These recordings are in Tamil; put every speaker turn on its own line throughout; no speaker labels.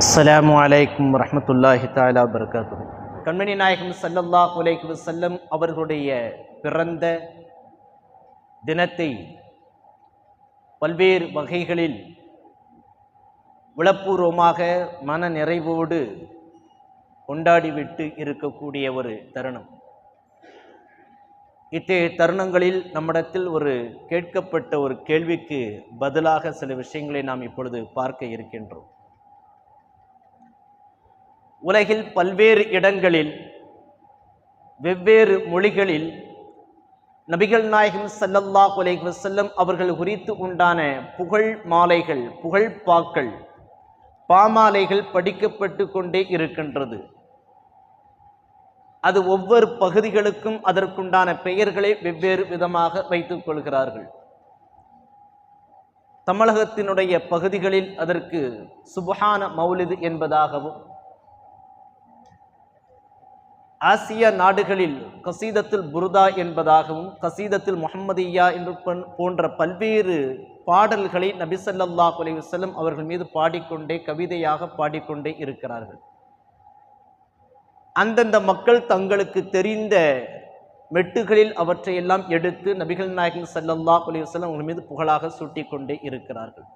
அஸ்ஸலாமு அலைக்கும் வரஹ்மத்துல்லாஹி தாலா வபரகாத்துஹு கண்மணி நாயகம் சல்லல்லா அலைஹி வஸல்லம் அவர்களுடைய பிறந்த தினத்தை பல்வேறு வகைகளில் விளப்பூர்வமாக மன நிறைவோடு கொண்டாடிவிட்டு இருக்கக்கூடிய ஒரு தருணம். இத்தகைய தருணங்களில் நம்மிடத்தில் ஒரு கேட்கப்பட்ட ஒரு கேள்விக்கு பதிலாக சில விஷயங்களை நாம் இப்பொழுது பார்க்க இருக்கின்றோம். உலகில் பல்வேறு இடங்களில் வெவ்வேறு மொழிகளில் நபிகள் நாயகம் சல்லல்லா அலைஹி வசல்லம் அவர்கள் குறித்து உண்டான புகழ் மாலைகள் புகழ் பாக்கள் பாமாலைகள் படிக்கப்பட்டு கொண்டே இருக்கின்றது. அது ஒவ்வொரு பகுதிகளுக்கும் அதற்குண்டான பெயர்களை வெவ்வேறு விதமாக வைத்துக் கொள்கிறார்கள். தமிழகத்தினுடைய பகுதிகளில் அதற்கு சுபஹான மௌலிது என்பதாகவும் ஆசிய நாடுகளில் கசீதத்தில் புருதா என்பதாகவும் கசீதத்தில் முஹம்மதியா என்று போன்ற பல்வேறு பாடல்களை நபிசல்லா அலைஹி அவர்கள் மீது பாடிக்கொண்டே கவிதையாக பாடிக்கொண்டே இருக்கிறார்கள். அந்தந்த மக்கள் தங்களுக்கு தெரிந்த மெட்டுகளில் அவற்றையெல்லாம் எடுத்து நபிகள் நாயகன் சல்லல்லா அலைஹி அவர்கள் மீது புகழாக சூட்டிக்கொண்டே இருக்கிறார்கள்.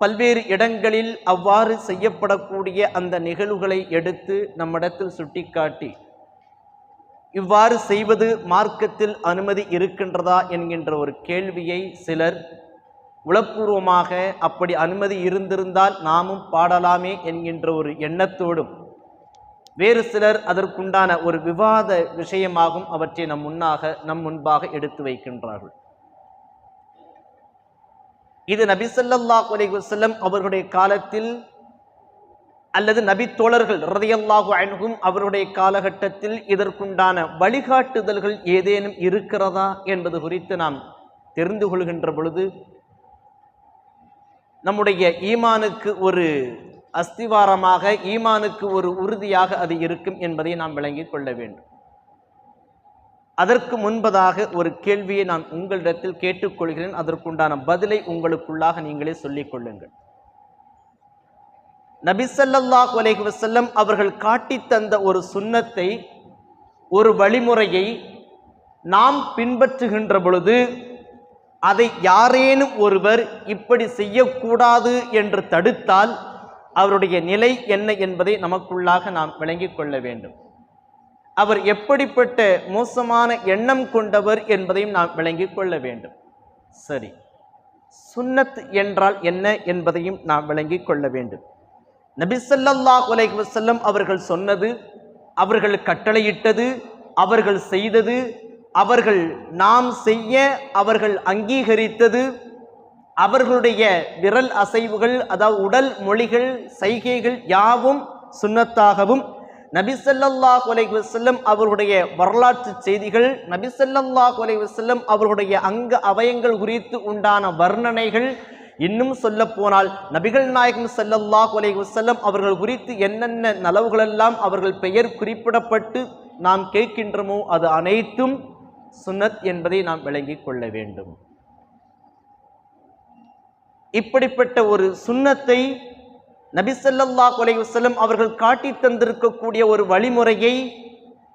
பல்வேறு இடங்களில் அவ்வாறு செய்யப்படக்கூடிய அந்த நிகழ்வுகளை எடுத்து நம்மிடத்தில் சுட்டிக்காட்டி இவ்வாறு செய்வது மார்க்கத்தில் அனுமதி இருக்கின்றதா என்கின்ற ஒரு கேள்வியை சிலர் உளப்பூர்வமாக அப்படி அனுமதி இருந்திருந்தால் நாமும் பாடலாமே என்கின்ற ஒரு எண்ணத்தோடும் வேறு சிலர் அதற்குண்டான ஒரு விவாத விஷயமாகவும் அவற்றை நம் முன்னாக நம் முன்பாக எடுத்து வைக்கின்றார்கள். இது நபி சொல்லல்லா அலைஹி அவர்களுடைய காலத்தில் அல்லது நபி தோழர்கள் ரதியல்லாஹு அணுகும் அவருடைய காலகட்டத்தில் இதற்குண்டான வழிகாட்டுதல்கள் ஏதேனும் இருக்கிறதா என்பது குறித்து நாம் தெரிந்து கொள்கின்ற பொழுது நம்முடைய ஈமானுக்கு ஒரு அஸ்திவாரமாக ஈமானுக்கு ஒரு உறுதியாக அது இருக்கும் என்பதை நாம் விளங்கிக் கொள்ள வேண்டும். அதற்கு முன்பதாக ஒரு கேள்வியை நான் உங்களிடத்தில் கேட்டுக்கொள்கிறேன். அதற்குண்டான பதிலை உங்களுக்குள்ளாக நீங்களே சொல்லிக் கொள்ளுங்கள் நபிசல்லாஹ் அலைஹி வசல்லம் அவர்கள் காட்டித் தந்த ஒரு சுன்னத்தை ஒரு வழிமுறையை நாம் பின்பற்றுகின்ற பொழுது அதை யாரேனும் ஒருவர் இப்படி செய்யக்கூடாது என்று தடுத்தால் அவருடைய நிலை என்ன என்பதை நமக்குள்ளாக நாம் விளங்கிக் கொள்ள வேண்டும். அவர் எப்படிப்பட்ட மோசமான எண்ணம் கொண்டவர் என்பதையும் நாம் விளங்கிக் கொள்ள வேண்டும். சரி. சுன்னத் என்றால் என்ன என்பதையும் நாம் விளங்கிக் கொள்ள வேண்டும். நபிசல்லாஹ் அலைஹி வசல்லம் அவர்கள் சொன்னது அவர்கள் கட்டளையிட்டது அவர்கள் செய்தது அவர்கள் நாம் செய்ய அவர்கள் அங்கீகரித்தது அவர்களுடைய விரல் அசைவுகள் அதாவது உடல் மொழிகள் சைகைகள் யாவும் சுன்னத்தாகவும் நபிசல்லாஹ் அலைஹி வசல்லம் அவர்களுடைய வரலாற்று செய்திகள் நபிசல்லாஹ் அலைஹி வசல்லம் அவர்களுடைய அங்க அவயங்கள் குறித்து உண்டான வர்ணனைகள் இன்னும் சொல்ல போனால் நபிகள் நாயகம் செல்லல்லாஹ் அலைஹி வசல்லம் அவர்கள் குறித்து என்னென்ன நலவுகளெல்லாம் அவர்கள் பெயர் குறிப்பிடப்பட்டு நாம் கேட்கின்றோமோ அது அனைத்தும் சுன்னத் என்பதை நாம் விளங்கிக் கொள்ள வேண்டும். இப்படிப்பட்ட ஒரு சுன்னத்தை நபிசல்லா அலைஹி வஸல்லம் அவர்கள் காட்டித் தந்திருக்கக்கூடிய ஒரு வழிமுறையை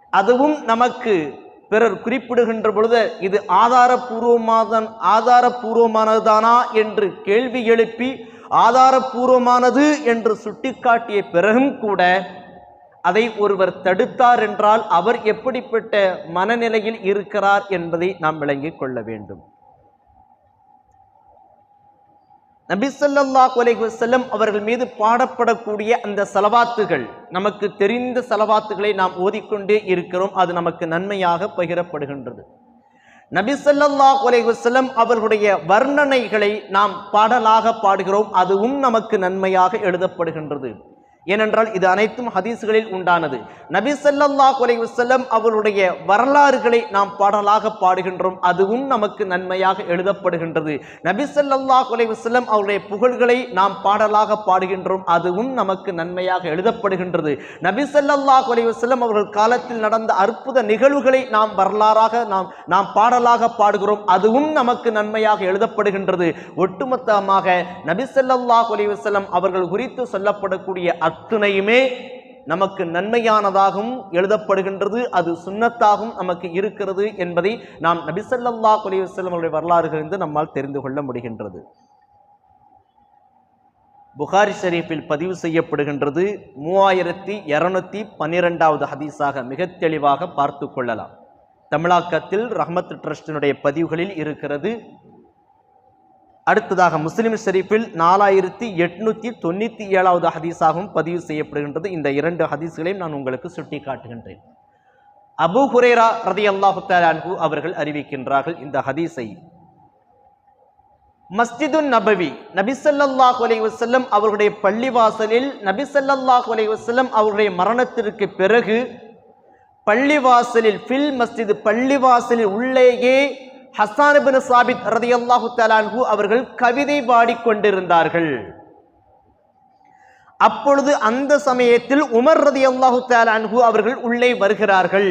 அதுவும் நமக்கு பிறர் குறிப்பிடுகின்ற பொழுது இது ஆதாரபூர்வமாதான் ஆதாரபூர்வமானதானா என்று கேள்வி எழுப்பி ஆதாரபூர்வமானது என்று சுட்டிக்காட்டிய பிறகும் கூட அதை ஒருவர் தடுத்தார் என்றால் அவர் எப்படிப்பட்ட மனநிலையில் இருக்கிறார் என்பதை நாம் விளங்கிக் கொள்ள வேண்டும். நபிசல்லாஹ் அலைஹி வஸல்லம் அவர்கள் மீது பாடப்படக்கூடிய அந்த செலவாத்துகள் நமக்கு தெரிந்த செலவாத்துகளை நாம் ஓதிக்கொண்டே இருக்கிறோம். அது நமக்கு நன்மையாக பகிரப்படுகின்றது. நபிசல்லாஹ் அலைஹி வஸல்லம் அவர்களுடைய வர்ணனைகளை நாம் பாடலாக பாடுகிறோம். அதுவும் நமக்கு நன்மையாக எழுதப்படுகின்றது. ஏனென்றால் இது அனைத்தும் ஹதீஸ்களில் உண்டானது. நபி சல்லாஹ் அலை வசல்லம் அவருடைய வரலாறுகளை நாம் பாடலாக பாடுகின்றோம். அதுவும் நமக்கு நன்மையாக எழுதப்படுகின்றது. நபி சல்லாஹ் அலை வசல்லம் அவருடைய புகழ்களை நாம் பாடலாக பாடுகின்றோம். அதுவும் நமக்கு நன்மையாக எழுதப்படுகின்றது. நபி சல்லாஹ் அலை வசல்லம் அவர்கள் காலத்தில் நடந்த அற்புத நிகழ்வுகளை நாம் வரலாறாக நாம் நாம் பாடலாக பாடுகிறோம். அதுவும் நமக்கு நன்மையாக எழுதப்படுகின்றது. ஒட்டுமொத்தமாக நபி சல்லாஹ் அலி வசல்லம் அவர்கள் குறித்து சொல்லப்படக்கூடிய அத்துணையுமே நமக்கு நன்மையானதாகவும் எழுதப்படுகின்றது அது சுன்னத்தாகவும் நமக்கு இருக்கிறது என்பதை நாம் நபிசல்லா ஸல்லல்லாஹு அவருடைய வரலாறுகளிலிருந்து நம்மால் தெரிந்து கொள்ள முடிகின்றது. புகாரி ஷரீஃபில் பதிவு செய்யப்படுகின்றது. மூவாயிரத்தி இருநூத்தி பன்னிரெண்டாவது ஹதீஸாக மிக தெளிவாக பார்த்து கொள்ளலாம். தமிழாக்கத்தில் ரஹமத் ட்ரஸ்டினுடைய பதிவுகளில் இருக்கிறது. அடுத்ததாக முஸ்லிம் ஷெரீஃபில் நாலாயிரத்தி எட்நூத்தி தொண்ணூற்றி ஏழாவது ஹதீஸாகவும் பதிவு செய்யப்படுகின்றது. இந்த இரண்டு ஹதீஸ்களையும் நான் உங்களுக்கு சுட்டி காட்டுகின்றேன் அபு ஹுரேரா ரதி அல்லாஹு அன்ஹு அவர்கள் அறிவிக்கின்றார்கள் இந்த ஹதீஸை. மஸ்ஜிதுன் நபவி நபிசல்லாஹ் அலை வசல்லம் அவர்களுடைய பள்ளிவாசலில் நபிசல்லாஹ் அலை வசல்லம் அவர்களுடைய அவருடைய மரணத்திற்கு பிறகு பள்ளிவாசலில் ஃபில் மஸ்ஜித் பள்ளிவாசலில் உள்ளேயே ஹஸ்தானபின் சாபித் சாபித் ரதியல்லாஹு தலான்ஹு அவர்கள் கவிதை பாடிக்கொண்டிருந்தார்கள். அப்பொழுது அந்த சமயத்தில் உமர் ரதியல்லாஹு தஆலாஹு அவர்கள் உள்ளே வருகிறார்கள்.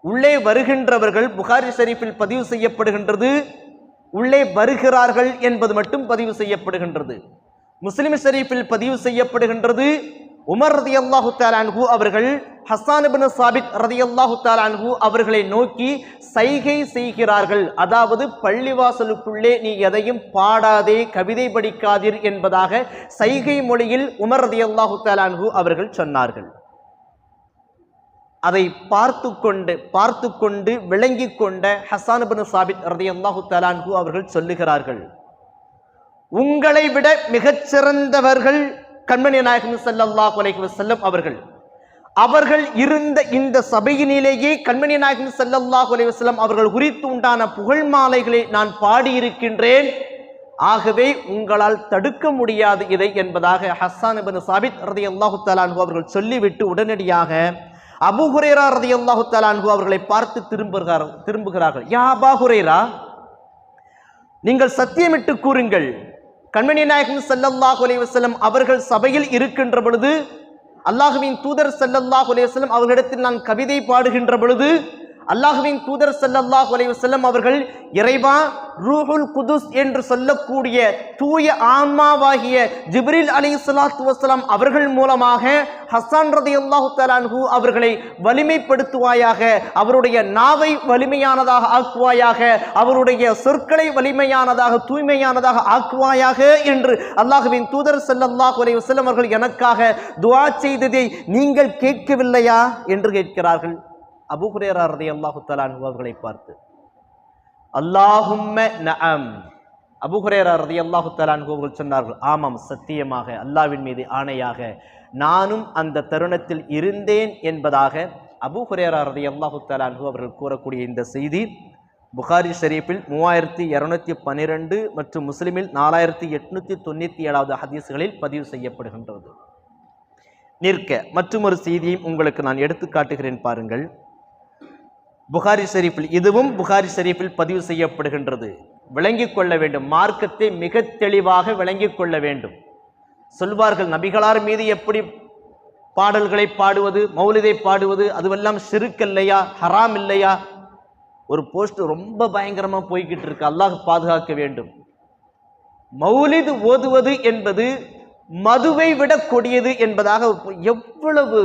உள்ளே வருகின்றவர்கள் புகாரி ஷரீஃபில் பதிவு செய்யப்படுகின்றது. உள்ளே வருகிறார்கள் என்பது மட்டும் பதிவு செய்யப்படுகின்றது. முஸ்லிம் ஷரீஃபில் பதிவு செய்யப்படுகின்றது. உமர் ரதியல்லாஹு தஆலாஹு அவர்கள் ஹசானுபின் சாபித் ரதி அல்லாஹு தஆலாஹு அவர்களை நோக்கி சைகை செய்கிறார்கள். அதாவது பள்ளிவாசலுக்குள்ளே நீ எதையும் பாடாதே கவிதை படிக்காதீர் என்பதாக சைகை மொழியில் உமர் ரதியல்லாஹு தஆலாஹு அவர்கள் சொன்னார்கள். அதை பார்த்து கொண்டு பார்த்து கொண்டு விளங்கி கொண்ட ஹசானுபின் சாபித் ரதி அல்லாஹு தலான்ஹு அவர்கள் சொல்லுகிறார்கள். உங்களை விட மிகச்சிறந்தவர்கள் கண்மணி நாயகம் ஸல்லல்லாஹு அலைஹி வஸல்லம் அவர்கள். அவர்கள் இருந்த இந்த சபையினிலேயே கண்மணி நாயகம் செல்லல்லாஹ் அலைஹி வஸல்லம் அவர்கள் குறித்து உண்டான புகழ் மாலைகளை நான் பாடியிருக்கின்றேன். ஆகவே உங்களால் தடுக்க முடியாது இதை என்பதாக ஹஸ்ஸான் இப்னு சாபித் ரதியல்லாஹு தலான்கு அவர்கள் சொல்லிவிட்டு உடனடியாக அபு ஹுரேரா ரதியல்லாஹு தலான்கு அவர்களை பார்த்து திரும்புகிறார்கள் திரும்புகிறார்கள். யா அபா ஹுரேரா நீங்கள் சத்தியமிட்டு கூறுங்கள். கண்மணி நாயகம் ஸல்லல்லாஹு அலைஹி அவர்கள் சபையில் இருக்கின்ற பொழுது அல்லாஹுவின் தூதர் ஸல்லல்லாஹு அலைஹி அவர்களிடத்தில் நான் கவிதை பாடுகின்ற பொழுது அல்லாஹுவின் தூதர் ஸல்லல்லாஹு அலைஹி அவர்கள் இறைவா ரூஹுல் குதுஸ் என்று சொல்லக்கூடிய தூய ஆன்மாவாகிய ஜிப்ரில் அலி சலாத்து வசலாம் அவர்கள் மூலமாக ஹசான் ரதி அல்லாஹு தலான்ஹு அவர்களை வலிமைப்படுத்துவாயாக அவருடைய நாவை வலிமையானதாக ஆக்குவாயாக அவருடைய சொற்களை வலிமையானதாக தூய்மையானதாக ஆக்குவாயாக என்று அல்லாஹுவின் தூதர் ஸல்லல்லாஹு அலைஹி அவர்கள் எனக்காக துவா செய்ததை நீங்கள் கேட்கவில்லையா? என்று கேட்கிறார்கள். அபு ஹுரேரா ரலியல்லாஹு தஆலா அவர்களை பார்த்து அல்லாஹும்ம அபு அபூ ஹுரேரா ரலியல்லாஹு அவர்கள் சொன்னார்கள் ஆமாம் சத்தியமாக அல்லாஹ்வின் மீது ஆணையாக நானும் அந்த தருணத்தில் இருந்தேன் என்பதாக அபு ஹுரேரா ரலியல்லாஹு தஆலா அவர்கள் கூறக்கூடிய இந்த செய்தி புகாரி ஷெரீஃபில் மூவாயிரத்தி இரநூத்தி பன்னிரெண்டு மற்றும் முஸ்லிமில் நாலாயிரத்தி எட்நூற்றி தொண்ணூற்றி ஏழாவது ஹதீஸ்களில் பதிவு செய்யப்படுகின்றது. நிற்க மற்றும் ஒரு செய்தியும் உங்களுக்கு நான் எடுத்து காட்டுகிறேன் பாருங்கள். புகாரி ஷரீஃபில் இதுவும் புகாரி ஷரீஃபில் பதிவு செய்யப்படுகின்றது. விளங்கிக் கொள்ள வேண்டும். மார்க்கத்தை மிக தெளிவாக விளங்கிக் கொள்ள வேண்டும். சொல்வார்கள் நபிகளார் மீது எப்படி பாடல்களை பாடுவது மௌலிதை பாடுவது அதுவெல்லாம் சிறுக்கல்லையா ஹராம் இல்லையா? ஒரு போஸ்ட் ரொம்ப பயங்கரமாக போய்கிட்டு இருக்கு. அல்லாஹ் பாதுகாக்க வேண்டும். மௌலிது ஓதுவது என்பது மதுவை விட கொடியது என்பதாக எவ்வளவு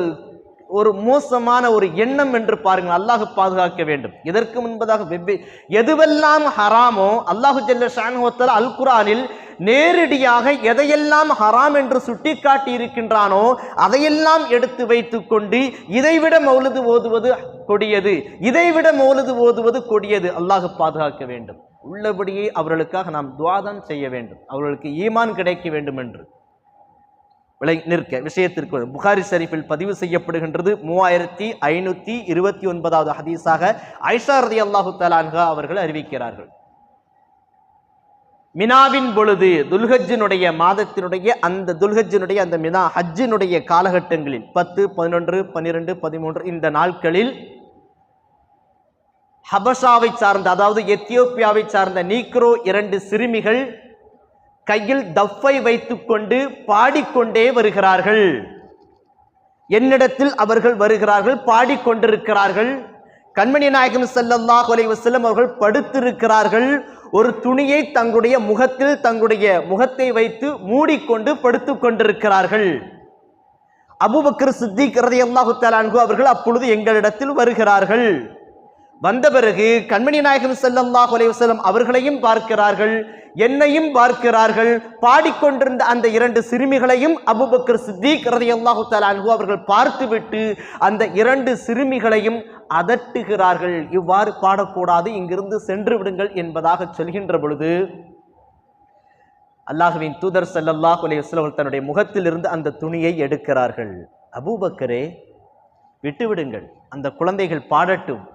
ஒரு மோசமான ஒரு எண்ணம் என்று பாருங்கள். அல்லாஹ் பாதுகாக்க வேண்டும். இதற்கு முன்பதாக வெவ்வே எதுவெல்லாம் ஹராமோ அல்லாஹு ஜல்ல ஷான்ஹோத்தல் அல் குரானில் நேரடியாக எதையெல்லாம் ஹராம் என்று சுட்டிக்காட்டி இருக்கின்றானோ அதையெல்லாம் எடுத்து வைத்துக்கொண்டு இதைவிட மௌலுது ஓதுவது கொடியது. இதைவிட மௌலுது ஓதுவது கொடியது. அல்லாஹ் பாதுகாக்க வேண்டும். உள்ளபடியே அவர்களுக்காக நாம் துவாதான் செய்ய வேண்டும். அவர்களுக்கு ஈமான் கிடைக்க வேண்டும் என்று. விளை நிற்க விஷயத்திற்கு. புகாரி ஷரீஃபில் பதிவு செய்யப்படுகின்றது மூவாயிரத்தி ஐநூத்தி இருபத்தி ஒன்பதாவது ஹதீஸாக ஐஷா ரதி அல்லாஹு தலான்ஹா அவர்கள் அறிவிக்கிறார்கள். மினாவின் பொழுது துல்ஹஜினுடைய மாதத்தினுடைய அந்த துல்ஹஜினுடைய அந்த மினா ஹஜ்ஜினுடைய காலகட்டங்களில் பத்து பதினொன்று பன்னிரெண்டு பதிமூன்று இந்த நாட்களில் ஹபஷாவை சார்ந்த அதாவது எத்தியோப்பியாவை சார்ந்த நீக்ரோ இரண்டு சிறுமிகள் கையில் தஃப்பை வைத்துக்கொண்டு பாடிக்கொண்டே வருகிறார்கள். என்னிடத்தில் அவர்கள் வருகிறார்கள் பாடிக்கொண்டிருக்கிறார்கள். கண்மணி நாயகம் ஸல்லல்லாஹு அலைஹி வசல்லம் அவர்கள் படுத்திருக்கிறார்கள். ஒரு துணியை தங்களுடைய முகத்தில் தங்களுடைய முகத்தை வைத்து மூடிக்கொண்டு படுத்து கொண்டிருக்கிறார்கள். அபுபக்கர் சித்திக் ரதையல்லாஹு தலான்கு அவர்கள் அப்பொழுது எங்களிடத்தில் வருகிறார்கள். வந்த பிறகு கண்மணி நாயகம் ஸல்லல்லாஹு அலைஹி அவர்களையும் பார்க்கிறார்கள் என்னையும் பார்க்கிறார்கள். பாடிக்கொண்டிருந்த அந்த இரண்டு சிறுமிகளையும் அபுபக்கர் சித்திக் ரலியல்லாஹு தஆலா அன்ஹு அவர்கள் பார்த்துவிட்டு அந்த இரண்டு சிறுமிகளையும் அதட்டுகிறார்கள். இவ்வாறு பாடக்கூடாது இங்கிருந்து சென்று விடுங்கள் என்பதாக சொல்கின்ற பொழுது அல்லாஹுவின் தூதர் செல்லல்லாஹ் அலைஹி தன்னுடைய முகத்திலிருந்து அந்த துணியை எடுக்கிறார்கள். அபூபக்கரே விட்டுவிடுங்கள். அந்த குழந்தைகள் பாடட்டும்.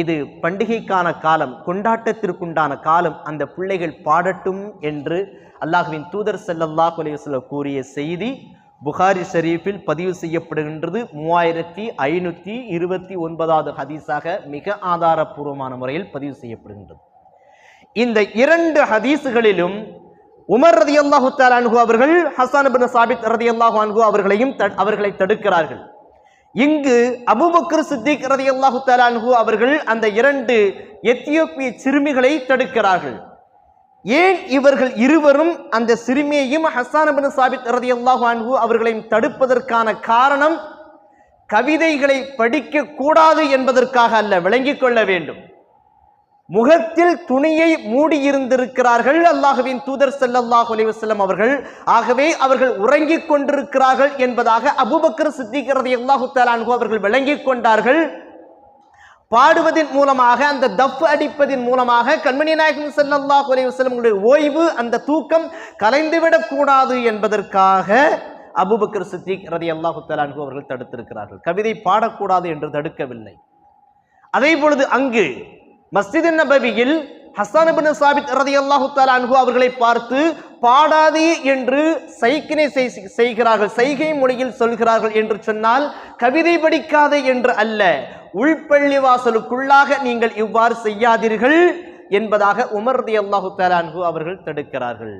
இது பண்டிகைக்கான காலம் கொண்டாட்டத்திற்குண்டான காலம் அந்த பிள்ளைகள் பாடட்டும் என்று அல்லாஹுவின் தூதர் செல்லல்லா அலைஹி கூறிய செய்தி புகாரி ஷரீஃபில் பதிவு செய்யப்படுகின்றது. மூவாயிரத்தி ஐநூற்றி இருபத்தி ஒன்பதாவது ஹதீஸாக மிக ஆதாரபூர்வமான முறையில் பதிவு செய்யப்படுகின்றது. இந்த இரண்டு ஹதீஸுகளிலும் உமர் ரதி அல்லாஹு அனுகு அவர்கள் ஹசான் பின் சாபித் ரதியல்லாஹு அனுகு அவர்களையும் அவர்களை தடுக்கிறார்கள். இங்கு அபுபக்கர் சித்திக் ரதியல்லாஹு அல்லாஹு தலான்ஹு அவர்கள் அந்த இரண்டு எத்தியோப்பிய சிறுமிகளை தடுக்கிறார்கள். ஏன் இவர்கள் இருவரும் அந்த சிறுமியையும் ஹசானபின் சாபித் ரதி அல்லாஹு அன்ஹு அவர்களையும் தடுப்பதற்கான காரணம் கவிதைகளை படிக்க கூடாது என்பதற்காக அல்ல விளங்கிக் கொள்ள வேண்டும். முகத்தில் துணியை மூடியிருந்திருக்கிறார்கள். அல்லாஹுவின் தூதர் செல்லல்லாஹ் அலைஹி அவர்கள். ஆகவே அவர்கள் உறங்கிக் கொண்டிருக்கிறார்கள் என்பதாக அபுபக்கர் சித்திக்கிறதை அல்லாஹு தஆலா அவர்கள் விளங்கிக் கொண்டார்கள். பாடுவதன் மூலமாக அந்த தஃப் அடிப்பதின் மூலமாக கண்மணி நாயகன் செல்லல்லாஹ் அலைஹி ஓய்வு அந்த தூக்கம் கலைந்துவிடக்கூடாது என்பதற்காக அபுபக்கர் சித்திக் ரதி அல்லாஹு அன்ஹு அவர்கள் தடுத்திருக்கிறார்கள். கவிதை பாடக்கூடாது என்று தடுக்கவில்லை. அதே பொழுது அங்கு மஸ்ஜித் நபவியில் ஹசான் சாபித் ரதி அல்லாஹு அன்ஹு அவர்களை பார்த்து பாடாதே என்று சைக்கினை செய்கிறார்கள் சைகை மொழியில் சொல்கிறார்கள் என்று சொன்னால் கவிதை படிக்காதே என்று அல்ல. உள்பள்ளி வாசலுக்குள்ளாக நீங்கள் இவ்வாறு செய்யாதீர்கள் என்பதாக உமர் ரதி அல்லாஹு அன்ஹு அவர்கள் தடுக்கிறார்கள்.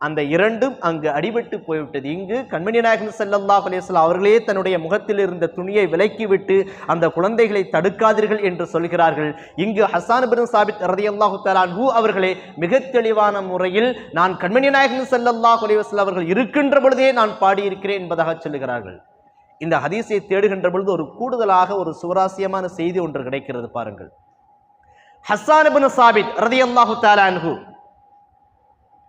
அந்த இரண்டும் அங்கு அடிபட்டு போய்விட்டது. இங்கு கண்மணி நாயகம் செல்லல்லா அலைஹி அவர்களே தன்னுடைய முகத்தில் இருந்த துணியை விலக்கிவிட்டு அந்த குழந்தைகளை தடுக்காதீர்கள் என்று சொல்கிறார்கள். இங்கு ஹசான் பின் சாபித் ரதி அல்லாஹு அன்ஹு அவர்களே மிக தெளிவான முறையில் நான் கண்மணி நாயகம் செல்லல்லா அலைஹி அவர்கள் இருக்கின்ற பொழுதே நான் பாடியிருக்கிறேன் என்பதாக சொல்லுகிறார்கள். இந்த ஹதீஸை தேடுகின்ற பொழுது ஒரு கூடுதலாக ஒரு சுவராசியமான செய்தி ஒன்று கிடைக்கிறது பாருங்கள். ஹசான் பின் சாபித் ரதி அல்லாஹு அன்ஹு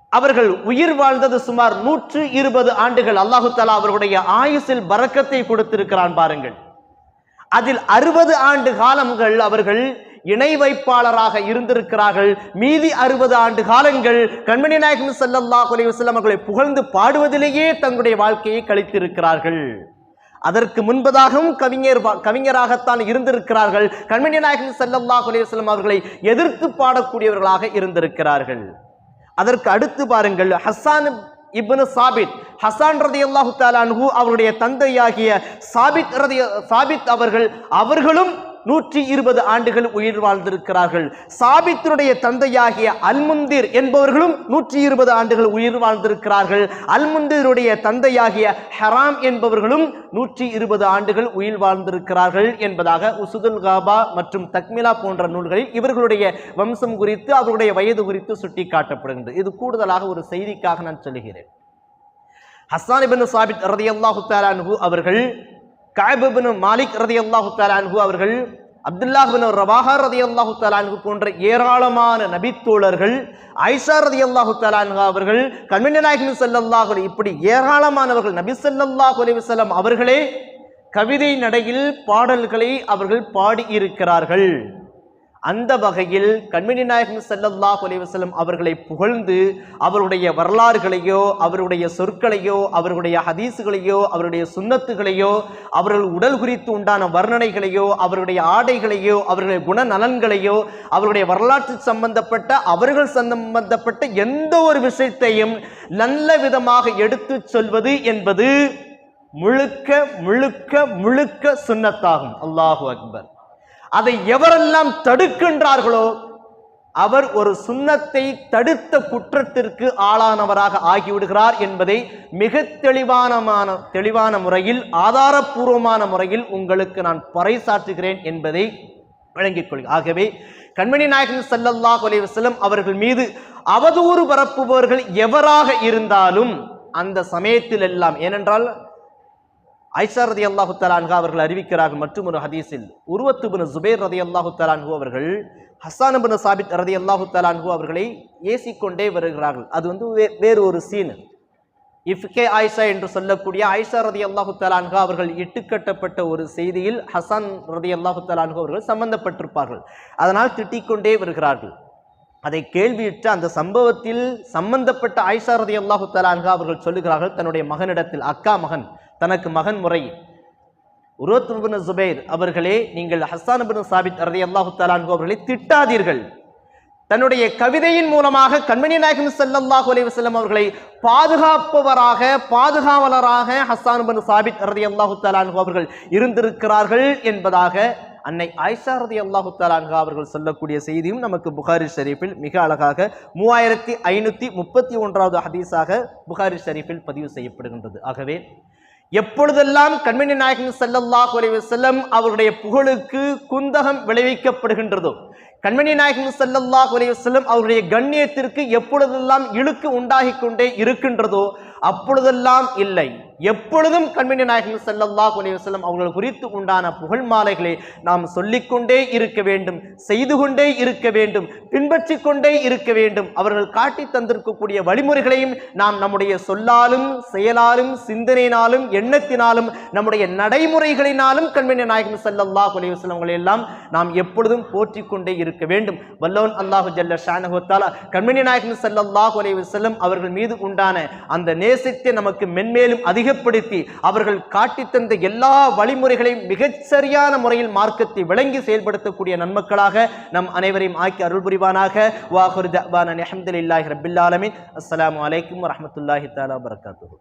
அவர்கள் உயிர் வாழ்ந்தது சுமார் நூற்று இருபது ஆண்டுகள். அல்லாஹு தாலா அவர்களுடைய ஆயுசில் பறக்கத்தை கொடுத்திருக்கிறான் பாருங்கள். அதில் அறுபது ஆண்டு காலங்கள் அவர்கள் இணை வைப்பாளராக இருந்திருக்கிறார்கள். மீதி அறுபது ஆண்டு காலங்கள் கண்மணி நாயகம் ஸல்லல்லாஹு அலைஹி அவர்களை புகழ்ந்து பாடுவதிலேயே தங்களுடைய வாழ்க்கையை கழித்திருக்கிறார்கள். அதற்கு முன்பதாகவும் கவிஞர் வா- கவிஞராகத்தான் இருந்திருக்கிறார்கள். கண்மணி நாயகம் ஸல்லல்லாஹு அலைஹி அவர்களை எதிர்த்து பாடக்கூடியவர்களாக இருந்திருக்கிறார்கள். அதற்கு அடுத்து பாருங்கள் ஹஸ்ஸான் இப்னு சாபித். ஹசான் ரதி அல்லாஹு அன்ஹு அவருடைய தந்தையாகிய சாபித் ரதி சாபித் அவர்கள் அவர்களும் நூற்றி இருபது ஆண்டுகள் உயிர் வாழ்ந்திருக்கிறார்கள். சாபித்தினுடைய தந்தையாகிய அல்முந்திர் என்பவர்களும் நூற்றி இருபது ஆண்டுகள் உயிர் வாழ்ந்திருக்கிறார்கள். அல்முந்திருடைய தந்தையாகிய ஹராம் என்பவர்களும் நூற்றி இருபது ஆண்டுகள் உயிர் வாழ்ந்திருக்கிறார்கள் என்பதாக உசுதுல் காபா மற்றும் தக்மிலா போன்ற நூல்களில் இவர்களுடைய வம்சம் குறித்து அவர்களுடைய வயது குறித்து சுட்டி காட்டப்படுகின்றது இது கூடுதலாக ஒரு செய்திக்காக நான் சொல்லுகிறேன். ஹஸ்ஸான் இப்னு சாபித் ரதியல்லாஹு தஆலா அவர்கள் காய்பபின் மாலிக் ரதி அல்லாஹு அன்ஹு அவர்கள் அப்துல்லாஹின் பின் ரவாஹா ரதியல்லாஹு தஆலா அன்ஹு போன்ற ஏராளமான நபித்தோழர்கள் ஐசா ரதி அல்லாஹு அன்ஹா அவர்கள் கண்மணி நாயகன் செல்லல்லாஹு இப்படி ஏராளமானவர்கள் நபி செல்லல்லாஹு அலைஹி அவர்களே கவிதை நடையில் பாடல்களை அவர்கள் பாடியிருக்கிறார்கள். அந்த வகையில் கண்மணி நாயகம் ஸல்லல்லாஹு அலைஹி அவர்களை புகழ்ந்து அவருடைய வரலாறுகளையோ அவருடைய சொற்களையோ அவருடைய ஹதீஸுகளையோ அவருடைய சுன்னத்துகளையோ அவர்கள் உடல் குறித்து உண்டான வர்ணனைகளையோ அவருடைய ஆடைகளையோ அவர்களுடைய குணநலன்களையோ அவருடைய வரலாற்று சம்பந்தப்பட்ட அவர்கள் சம்பந்தப்பட்ட எந்த ஒரு விஷயத்தையும் நல்ல விதமாக எடுத்துச் சொல்வது என்பது முழுக்க முழுக்க முழுக்க சுன்னத்தாகும் அல்லாஹு அக்பர். அதை எவரெல்லாம் தடுக்கின்றார்களோ அவர் ஒரு சுன்னத்தை தடுத்த குற்றத்திற்கு ஆளானவராக ஆகிவிடுகிறார் என்பதை மிக தெளிவானமான தெளிவான முறையில் ஆதாரபூர்வமான முறையில் உங்களுக்கு நான் பறைசாற்றுகிறேன் என்பதை வழங்கிக் கொள்கிறேன் ஆகவே கண்மணி நாயகன் சல்லல்லாஹ் அலைவசலம் அவர்கள் மீது அவதூறு பரப்புபவர்கள் எவராக இருந்தாலும் அந்த சமயத்தில் எல்லாம் ஏனென்றால் ஐஷா ரதி அல்லாஹு தலான்ஹா அவர்கள் அறிவிக்கிறார்கள். மற்றும் ஒரு ஹதீஸில் உருவத்து பின் ஜுபேர் ரதி அல்லாஹு தலான்ஹு அவர்கள் ஹஸ்ஸான் பின் சாபித் ரதி அல்லாஹு தலான்ஹு அவர்களை ஏசிக்கொண்டே வருகிறார்கள். அது வந்து வே- வேறு ஒரு சீன். இஃப்கே ஆயிஷா என்று சொல்லக்கூடிய ஆயிஷா ரதி அல்லாஹு தலான்ஹா அவர்கள் இட்டுக்கட்டப்பட்ட ஒரு செய்தியில் ஹசான் ரதி அல்லாஹு தலான்ஹு அவர்கள் சம்பந்தப்பட்டிருப்பார்கள். அதனால் திட்டிக்கொண்டே வருகிறார்கள். அதை கேள்வியிட்டு அந்த சம்பவத்தில் சம்பந்தப்பட்ட ஆயிஷா ரதி அல்லாஹு தலான்ஹா அவர்கள் சொல்லுகிறார்கள் தன்னுடைய மகனிடத்தில் அக்கா மகன். தனக்கு மகன் முறை. உருவத்துபின் ஜுபைர் அவர்களே நீங்கள் ஹஸ்ஸான் பின் சாபித் ரதி அல்லாஹு தலான்ஹு அவர்களை திட்டாதீர்கள். தன்னுடைய கவிதையின் மூலமாக கண்மணி நாயகம் செல்லல்லாஹு அலைஹி வஸல்லம் அவர்களை பாதுகாப்பவராக பாதுகாவலராக ஹஸ்ஸான் பின் சாபித் ரலியல்லாஹு அல்லாஹு அன்ஹு அவர்கள் இருந்திருக்கிறார்கள் என்பதாக அன்னை ஆயிஷா ரதி அல்லாஹு அன்ஹா அவர்கள் சொல்லக்கூடிய செய்தியும் நமக்கு புகாரி ஷரீஃபில் மிக அழகாக மூவாயிரத்தி ஐநூற்றி முப்பத்தி ஒன்றாவது ஹதீஸாக புகாரி ஷரீஃபில் பதிவு செய்யப்படுகின்றது. ஆகவே எப்பொழுதெல்லாம் கண்மணி நாயகன் ஸல்லல்லாஹு செல்லம் அவருடைய புகழுக்கு குந்தகம் விளைவிக்கப்படுகின்றதோ கண்மணி நாயகன் ஸல்லல்லாஹு செல்லம் அவருடைய கண்ணியத்திற்கு எப்பொழுதெல்லாம் இழுக்கு உண்டாகிக் கொண்டே இருக்கின்றதோ அப்பொழுதெல்லாம் இல்லை. எப்பொழுதும் கண்மணி நாயகன் செல்லல்லா அலைஹி அவர்கள் குறித்து உண்டான புகழ் மாலைகளை நாம் சொல்லிக்கொண்டே இருக்க வேண்டும் செய்து கொண்டே இருக்க வேண்டும் பின்பற்றி கொண்டே இருக்க வேண்டும். அவர்கள் காட்டி தந்திருக்கக்கூடிய வழிமுறைகளையும் நாம் நம்முடைய சொல்லாலும் செயலாலும் சிந்தனையினாலும் எண்ணத்தினாலும் நம்முடைய நடைமுறைகளினாலும் கண்மணி நாயகன் செல்லல்லா அலைஹி வஸல்லம் எல்லாம் நாம் எப்பொழுதும் போற்றி கொண்டே இருக்க வேண்டும். வல்லோன் அல்லாஹு ஜல்ல ஷானஹு கண்மணி நாயகன் செல்லல்லா செல்லும் அவர்கள் மீது உண்டான அந்த நேசத்தை நமக்கு மென்மேலும் அதிகப்படுத்தி அவர்கள் காட்டித் தந்த எல்லா வழிமுறைகளையும் மிகச்சரியான முறையில் மார்க்கத்தை விளங்கி செயல்படுத்தக்கூடிய நன்மக்களாக நம் அனைவரையும் ஆக்கி அருள் புரிவானாக. வாஹுர் தவான் அலமதுல்லாஹி ரபில் ஆலமின். அஸ்ஸலாமு அலைக்கும்